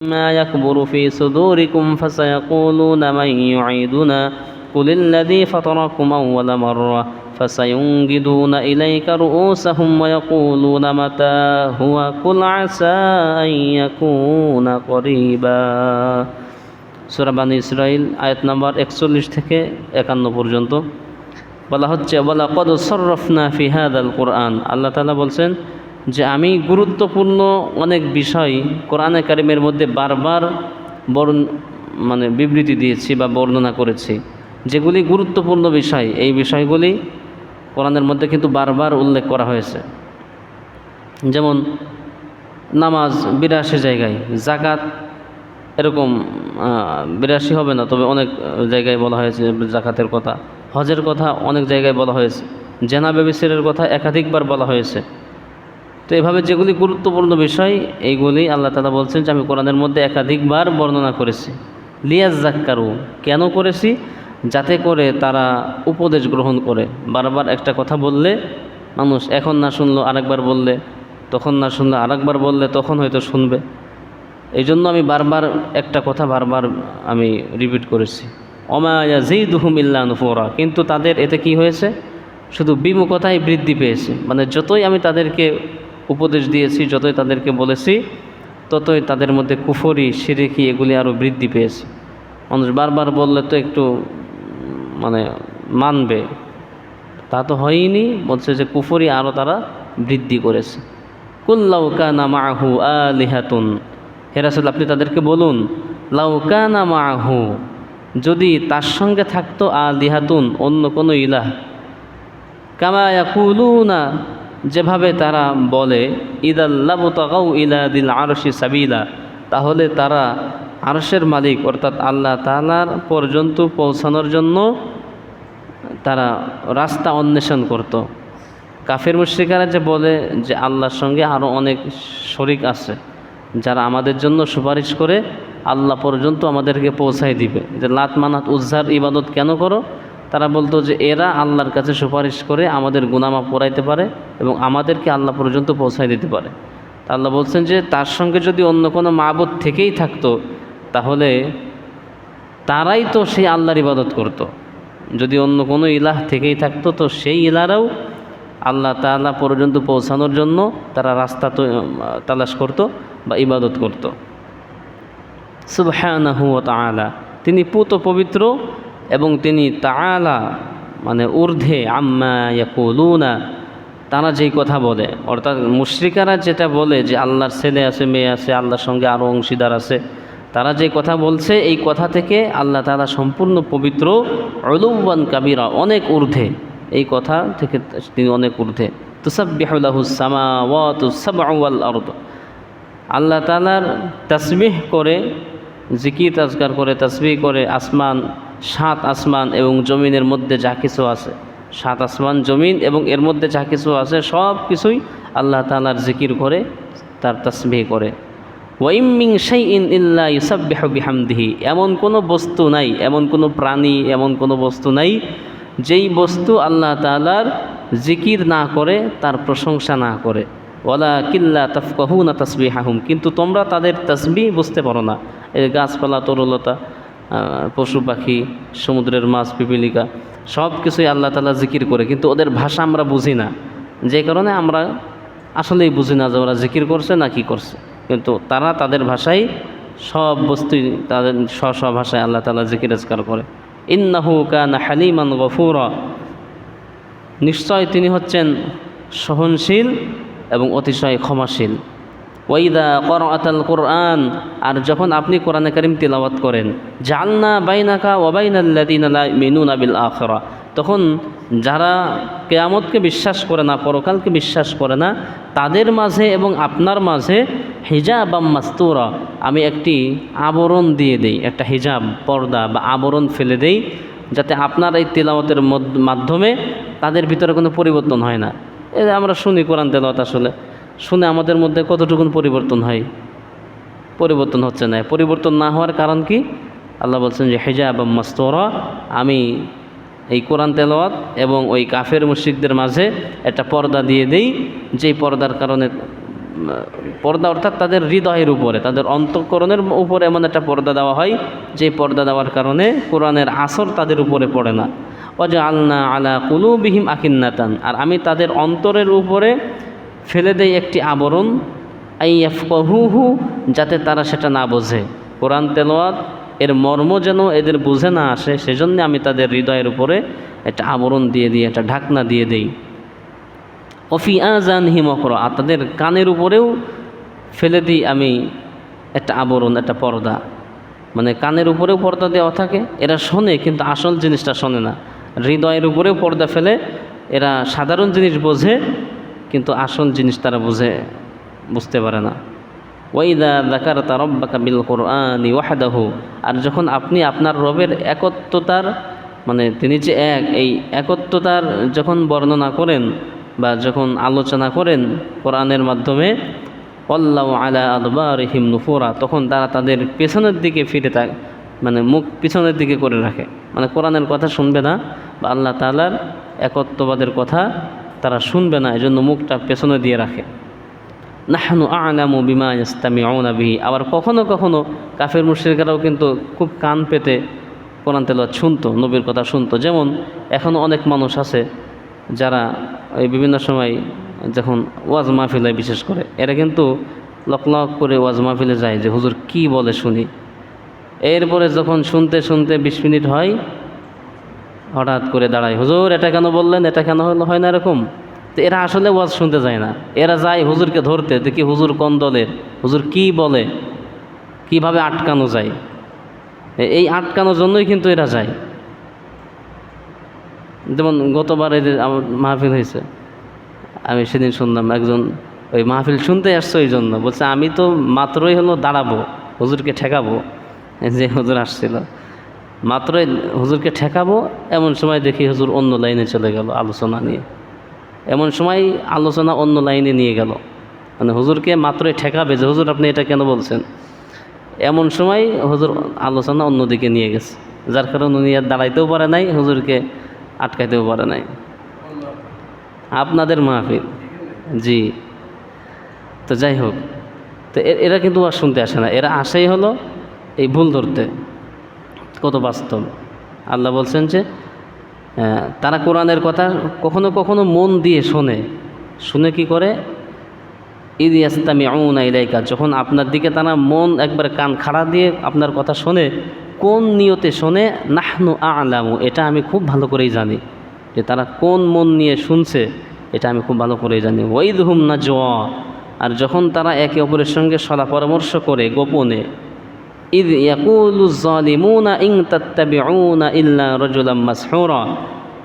ما يكبر في صدوركم فسيقولون من يعيدنا قل الذي فطركم أول مرة فسينجدون إليك رؤوسهم ويقولون متى هو قل عسى أن يكون قريبا সুরা বানি ইসরাইল আয়াত নাম্বার একচল্লিশ থেকে একান্ন পর্যন্ত বলা হচ্ছে বলা কদ সরফনা ফিহাদ আল কোরআন আল্লাহ তালা বলছেন যে আমি গুরুত্বপূর্ণ অনেক বিষয় কোরআনে কারিমের মধ্যে বারবার বর্ণ মানে বিবৃতি দিয়েছি বা বর্ণনা করেছি। যেগুলি গুরুত্বপূর্ণ বিষয়, এই বিষয়গুলি কোরআনের মধ্যে কিন্তু বারবার উল্লেখ করা হয়েছে। যেমন নামাজ বিরাশি জায়গায় জাকাত এরকম বিরাশি হবে না, তবে অনেক জায়গায় বলা হয়েছে জাকাতের কথা। হজের কথা অনেক জায়গায় বলা হয়েছে। জেনা ব্যবিচারের কথা একাধিকবার বলা হয়েছে। তো এভাবে যেগুলি গুরুত্বপূর্ণ বিষয়, এইগুলি আল্লাহ তালা বলছেন যে আমি কোরআনের মধ্যে একাধিকবার বর্ণনা করেছি। লিয়াজ জাক্কারু কেন করেছি? যাতে করে তারা উপদেশ গ্রহণ করে। বারবার একটা কথা বললে মানুষ এখন না শুনলো, আরেকবার বললে, তখন না শুনলে, আরেকবার বললে, তখন হয়তো শুনবে। এই জন্য আমি বারবার একটা কথা বারবার আমি রিপিট করেছি। অমায়া যেই দুহুম ইল্লা নুফোরা। কিন্তু তাদের এতে কি হয়েছে? শুধু বিমুখতাই বৃদ্ধি পেয়েছে। মানে যতই আমি তাদেরকে উপদেশ দিয়েছি, যতই তাদেরকে বলেছি, ততই তাদের মধ্যে কুফরি, সিরেকি এগুলি আরও বৃদ্ধি পেয়েছে। মানুষ বারবার বললে তো একটু মানে মানবে। তা তো হয়নি বলছে যে কুফরি আরও তারা বৃদ্ধি করেছে। কুল্লাউকানা মাহু আলিহাতুন। হেরাসুল আপনি তাদেরকে বলুন লাউকানা মাহু যদি তার সঙ্গে থাকতো আলিহাতুন, অন্য কোনো ইলাহ। কামায়াকুলুনা যেভাবে তারা বলে ইদাল্লাবতাগাউ ইলা দিল আরশি সাবিলা তাহলে তারা আরশের মালিক, অর্থাৎ আল্লাহ তালার পর্যন্ত পৌঁছানোর জন্য তারা রাস্তা অন্বেষণ করত। কাফের মুশ্রিকারা যে বলে যে আল্লাহর সঙ্গে আরও অনেক শরিক আছে, যারা আমাদের জন্য সুপারিশ করে আল্লাহ পর্যন্ত আমাদেরকে পৌঁছাই দিবে। যে লাত মানাত উজ্জার ইবাদত কেন করো? তারা বলতো যে এরা আল্লাহর কাছে সুপারিশ করে আমাদের গুনামা পড়াইতে পারে এবং আমাদেরকে আল্লাহ পর্যন্ত পৌঁছাই দিতে পারে। আল্লাহ বলছেন যে তার সঙ্গে যদি অন্য কোনো মাবুদ থেকেই থাকতো, তাহলে তারাই তো সেই আল্লাহর ইবাদত করত। যদি অন্য কোনো ইলাহ থেকেই থাকতো, তো সেই ইলারাও আল্লাহ তালা পর্যন্ত পৌঁছানোর জন্য তারা রাস্তা তালাশ করত বা ইবাদত করত। তালা তিনি পুত পবিত্র এবং তিনি তালা মানে ঊর্ধ্বে আম্মা ইয়াকুলুনা, তারা যেই কথা বলে, অর্থাৎ মুশ্রিকারা যেটা বলে যে আল্লাহর ছেলে আছে, মেয়ে আছে, আল্লাহর সঙ্গে আরও অংশীদার আছে, তারা যে কথা বলছে, এই কথা থেকে আল্লাহ তালা সম্পূর্ণ পবিত্র অলুবান কাবিরা, অনেক ঊর্ধ্বে, এই কথা থেকে তিনি অনেক ঊর্ধ্বে। তুসাবিহুল্লাহুসামা ওয়াতুসাবাল আরদ। আল্লাহ তালার তসবিহ করে, জিকির তাজগার করে, তসবিহ করে আসমান সাত আসমান এবং জমিনের মধ্যে যা কিছু আছে। সাত আসমান, জমিন এবং এর মধ্যে যা কিছু আছে, সব কিছুই আল্লাহ তালার জিকির করে, তার তসবিহ করে। ওয়াইমিং সেই ইন ইল্লা ইউসাব্বিহ বিহামদিহি। এমন কোনো বস্তু নাই, এমন কোনো প্রাণী, এমন কোনো বস্তু নাই, যেই বস্তু আল্লাহ তালার জিকির না করে, তার প্রশংসা না করে। ওলা কিল্লা তফকাহু না তসবি হাহুম কিন্তু তোমরা তাদের তসবি বুঝতে পারো না। এই গাছপালা তরুলতা। পশু পাখি, সমুদ্রের মাছ, পিপিলিকা, সব কিছুই আল্লাহ তালা জিকির করে। কিন্তু ওদের ভাষা আমরা বুঝি না। যে কারণে আমরা আসলেই বুঝি না যে ওরা জিকির করছে না কি করছে। কিন্তু তারা তাদের ভাষায় সব বস্তুই তাদের স্ব স্ব ভাষায় আল্লাহ তালা জিকির আজকার করে। ইন্নাহু কান হালিমান গফুরা। নিশ্চয় তিনি হচ্ছেন সহনশীল এবং অতিশয় ক্ষমাশীল। ওয়াইদা কর আতাল কোরআন, আর যখন আপনি কোরআনে করিম তিলাওয়াত করেন, জালনা বাইনাকা ওবাইনাল্লাদিনালা মিনুন আবিল আখরা, তখন যারা কেয়ামতকে বিশ্বাস করে না, পরকালকে বিশ্বাস করে না, তাদের মাঝে এবং আপনার মাঝে হিজাব বা মাস্তুরা, আমি একটি আবরণ দিয়ে দেই, একটা হিজাব, পর্দা বা আবরণ ফেলে দেই, যাতে আপনার এই তেলাওয়াতের মাধ্যমে তাদের ভিতরে কোনো পরিবর্তন হয় না। এই আমরা শুনি কোরআন তেলাওয়াত আসলে। শুনে আমাদের মধ্যে কতটুকুন পরিবর্তন হয়? পরিবর্তন হচ্ছে না। পরিবর্তন না হওয়ার কারণ কি? আল্লাহ বলছেন যে হেজা এবং মাস্তরা আমি এই কোরআন তেলাওয়াত এবং ওই কাফের মুশিকদের মাঝে একটা পর্দা দিয়ে দেই, যেই পর্দার কারণে, পর্দা অর্থাৎ তাদের হৃদয়ের উপরে, তাদের অন্তঃকরণের উপরে এমন একটা পর্দা দেওয়া হয় যে পর্দা দেওয়ার কারণে কোরআনের আসর তাদের উপরে পড়ে না। অজা আল্লাহ আলা কুলুবিহিম আকিন্নাতান আর আমি তাদের অন্তরের উপরে ফেলে দেয় একটি আবরণ আইয়াফহু যাতে তারা সেটা না বোঝে। কোরআন তেলোয়াত এর মর্ম যেন এদের বুঝে না আসে, সেজন্য আমি তাদের হৃদয়ের উপরে একটা আবরণ দিয়ে দিই, একটা ঢাকনা দিয়ে দেই। অফি আজান হিমকর আর তাদের কানের উপরেও ফেলে দিই আমি একটা আবরণ, একটা পর্দা। মানে কানের উপরেও পর্দা দেওয়া থাকে, এরা শোনে, কিন্তু আসল জিনিসটা শোনে না। হৃদয়ের উপরেও পর্দা ফেলে, এরা সাধারণ জিনিস বোঝে কিন্তু আসল জিনিস তারা বুঝে, বুঝতে পারে না। ওয়াইদা দাকার তারব্বাকা বিল কোরআনি ওয়াহাদাহু, আর যখন আপনি আপনার রবের একত্বতার মানে তিনি যে এক, এই একত্বতার যখন বর্ণনা করেন বা যখন আলোচনা করেন কোরআনের মাধ্যমে অল্লাহ আলা আদবার হিম নুফুরা, তখন তারা তাদের পেছনের দিকে ফিরে থাক মানে মুখ পিছনের দিকে করে রাখে। মানে কোরআনের কথা শুনবে না, বা আল্লাহ তালার একত্ববাদের কথা তারা শুনবে না, এজন্য মুখটা পেছনে দিয়ে রাখে। নাহানু আলামু বিমা ইস্তামি বিহি। আবার কখনো কখনো কাফের মুশ্রিকারাও কিন্তু খুব কান পেতে কোরআন তেলাওয়াত শুনতো, নবীর কথা শুনতো। যেমন এখনও অনেক মানুষ আছে যারা এই বিভিন্ন সময় যখন ওয়াজ মাহফিল বিশেষ করে, এরা কিন্তু লক লক করে ওয়াজ মাহফিলে যায় যে, হুজুর কি বলে শুনি? এরপরে যখন শুনতে শুনতে বিশ মিনিট হয় হঠাৎ করে দাঁড়ায়, হুজুর, এটা কেন বললেন? এটা কেন হয় না এরকম? তো এরা আসলে ওয়াজ শুনতে যায় না। এরা যায় হুজুরকে ধরতে, দেখি হুজুর কোন দলের? হুজুর কি বলে? কীভাবে আটকানো যায়? এই আটকানোর জন্যই কিন্তু এরা যায়। যেমন গতবার এদের আমার মাহফিল হয়েছে। আমি সেদিন শুনলাম একজন ওই মাহফিল শুনতে আসছে ওই জন্য। বলছে, আমি তো মাত্রই হলো দাঁড়াবো, হুজুরকে ঠেকাবো। যে হুজুর আসছিল। মাত্রই হুজুরকে ঠেকাবো, এমন সময় দেখি হুজুর অন্য লাইনে চলে গেল আলোচনা নিয়ে। এমন সময় আলোচনা অন্য লাইনে নিয়ে গেল। মানে হুজুরকে মাত্রই ঠেকাবে যে, হুজুর, আপনি এটা কেন বলছেন? এমন সময় হুজুর আলোচনা অন্যদিকে নিয়ে গেছে। যার কারণে উনি আর দাঁড়াইতেও পারে নাই, হুজুরকে আটকাইতেও পারে নাই। আপনাদের মাহফিল। জি। তো যাই হোক, তো এরা কিন্তু আর শুনতে আসে না। এরা আসেই হলো এই ভুল ধরতে। কত বাস্তব? আল্লাহ বলছেন যে তারা কোরআনের কথা কখনো কখনো মন দিয়ে শোনে। শুনে কি করে? ঈদ ইয়াস্তামি আউনা ইলাইকা, যখন আপনার দিকে তারা মন একবার কান খাড়া দিয়ে আপনার কথা শোনে, কোন নিয়তে শোনে? নাহনু আলামু, এটা আমি খুব ভালো করেই জানি। যে তারা কোন মন নিয়ে শুনছে, এটা আমি খুব ভালো করেই জানি। ওয়াইদ হুম না আর যখন তারা একে অপরের সঙ্গে সলা পরামর্শ করে গোপনে ইদ ইয়াকুলু জালিমুনা ইং তাত্তাবিউনা ইল্লা রাজুলাম মাসহুরা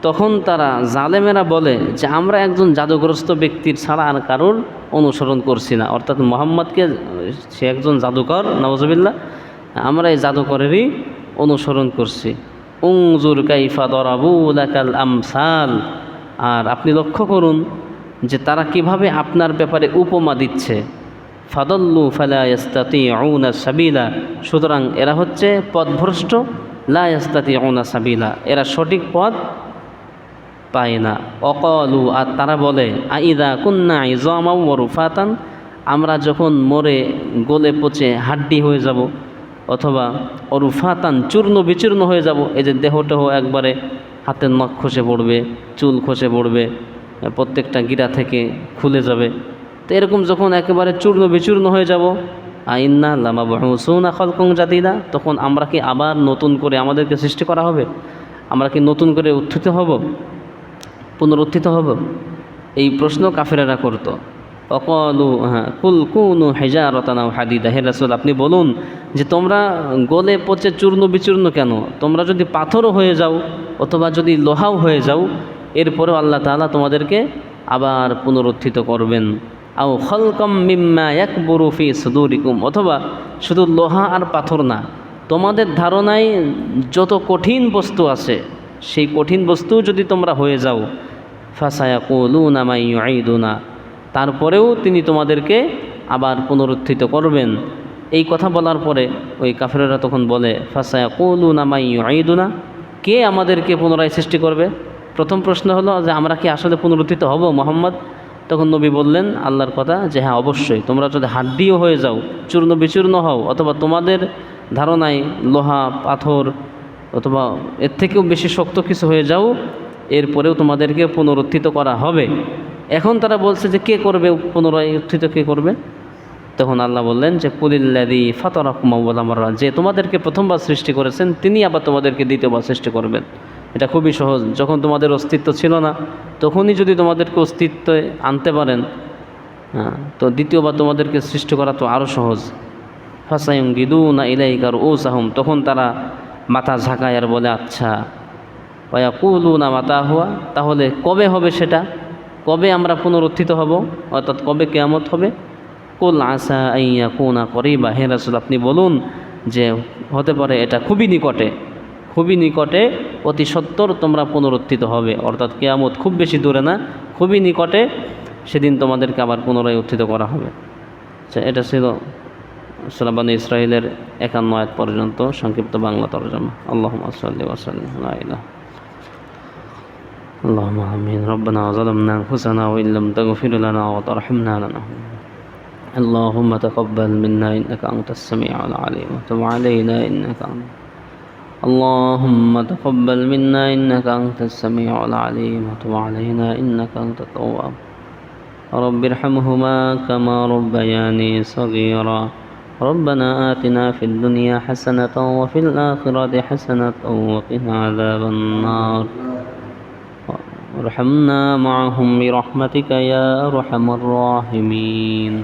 তখন তারা জালেমেরা বলে যে, আমরা একজন জাদুগ্রস্ত ব্যক্তির ছাড়া আর কারোর অনুসরণ করছি না। অর্থাৎ মোহাম্মদকে সে একজন জাদুকর নওয়াজবিল্লা আমরা এই জাদুকরেরই অনুসরণ করছি। উংজুর কাইফা দরাবু লাকাল আমসাল। আর আপনি লক্ষ্য করুন যে, তারা কীভাবে আপনার ব্যাপারে উপমা দিচ্ছে। ফাদল্লু ফালা ইয়াস্তাতি আউনা সাবিলা। সুতরাং এরা হচ্ছে পথভ্রষ্ট, লা ইয়াস্তাতি আউনা সাবিলা। এরা সঠিক পথ পায় না। অকলু, আর তারা বলে, আইদা কুন্না ইজামাউ ওরুফাতান আমরা যখন মরে গলে পচে হাড্ডি হয়ে যাব, অথবা অরুফাতান চূর্ণ বিচূর্ণ হয়ে যাব, এই যে দেহটেহ একবারে হাতের নখ খসে পড়বে, চুল খসে পড়বে, প্রত্যেকটা গিরা থেকে খুলে যাবে। তো এরকম যখন একেবারে চূর্ণ বিচূর্ণ হয়ে যাব আইন্না লামা বহুসুনা খলকং জাতিদা তখন আমরা কি আবার নতুন করে আমাদেরকে সৃষ্টি করা হবে? আমরা কি নতুন করে উত্থিত হব? পুনরুত্থিত হব? এই প্রশ্ন কাফেরেরা করত। অকলু হ্যাঁ কুল কুনু হেজারতানা হাদিদা। হে রাসুল, আপনি বলুন যে তোমরা গলে পচে চূর্ণ বিচূর্ণ কেন? তোমরা যদি পাথরও হয়ে যাও অথবা যদি লোহাও হয়ে যাও, এরপরেও আল্লাহ তালা তোমাদেরকে আবার পুনরুত্থিত করবেন। আও খলকম মিম্মা এক বরুফি সুদুরিকুম, অথবা শুধু লোহা আর পাথর না, তোমাদের ধারণায় যত কঠিন বস্তু আছে, সেই কঠিন বস্তু যদি তোমরা হয়ে যাও ফাসায়া কলুনা আইদুনা তারপরেও তিনি তোমাদেরকে আবার পুনরুত্থিত করবেন। এই কথা বলার পরে ওই কাফেরেরা তখন বলে ফাসায়া কলুনা আইদুনা কে আমাদেরকে পুনরায় সৃষ্টি করবে? প্রথম প্রশ্ন হলো যে, আমরা কি আসলে পুনরুত্থিত হব, মোহাম্মদ? তখন নবী বললেন, আল্লাহর কথা যে হ্যাঁ অবশ্যই, তোমরা যদি হাড্ডিও হয়ে যাও, চূর্ণ বিচূর্ণ হও, অথবা তোমাদের ধারণায় লোহা, পাথর, অথবা এর থেকেও বেশি শক্ত কিছু হয়ে যাও, এরপরেও তোমাদেরকে পুনরুত্থিত করা হবে। এখন তারা বলছে যে কে করবে পুনরায় উত্থিত কে করবে? তখন আল্লাহ বললেন যে কুলিল্লাদি ফাতরাকুমারা যে তোমাদেরকে প্রথমবার সৃষ্টি করেছেন, তিনি আবার তোমাদেরকে দ্বিতীয়বার সৃষ্টি করবেন। এটা খুবই সহজ। যখন তোমাদের অস্তিত্ব ছিল না, তখনই যদি তোমাদেরকে অস্তিত্বে আনতে পারেন হ্যাঁ তো দ্বিতীয়বার তোমাদেরকে সৃষ্টি করা তো আরও সহজ। ফাসাইম গিদু না ইলাইকার ও সাহম তখন তারা মাথা ঝাঁকায় আর বলে আচ্ছা পায়া কুলু না মাতা হওয়া তাহলে কবে হবে সেটা? কবে আমরা পুনরুত্থিত হব? অর্থাৎ কবে কেয়ামত হবে? কুল আসা আইয়া কোনা করিবা। হে রাসুল, আপনি বলুন যে হতে পারে এটা খুবই নিকটে। খুবই নিকটে অতি সত্তর তোমরা পুনরুত্থিত হবে অর্থাৎ কেয়ামত খুব বেশি দূরে না খুবই নিকটে সেদিন তোমাদেরকে আবার পুনরায় উত্থিত করা হবে আচ্ছা এটা ছিল সুলাবান ইসরায়েলের একান্ন আয়াত পর্যন্ত সংক্ষিপ্ত বাংলা তরজমা আল্লাহ সাল্লি ওয়াসাল্লাম লা ইলাহা اللهم آمين ربنا ظلمنا أنفسنا وإن لم تغفر لنا وترحمنا لنكونن اللهم تقبل منا إنك أنت السميع العليم وتب علينا إنك أنت اللهم تقبل منا إنك أنت السميع العليم وتب علينا إنك أنت التواب. رب ارحمهما كما ربياني صغيرا. ربنا آتنا في الدنيا حسنة وفي الآخرة حسنة وقنا عذاب النار. وارحمنا معهم برحمتك يا أرحم الراحمين.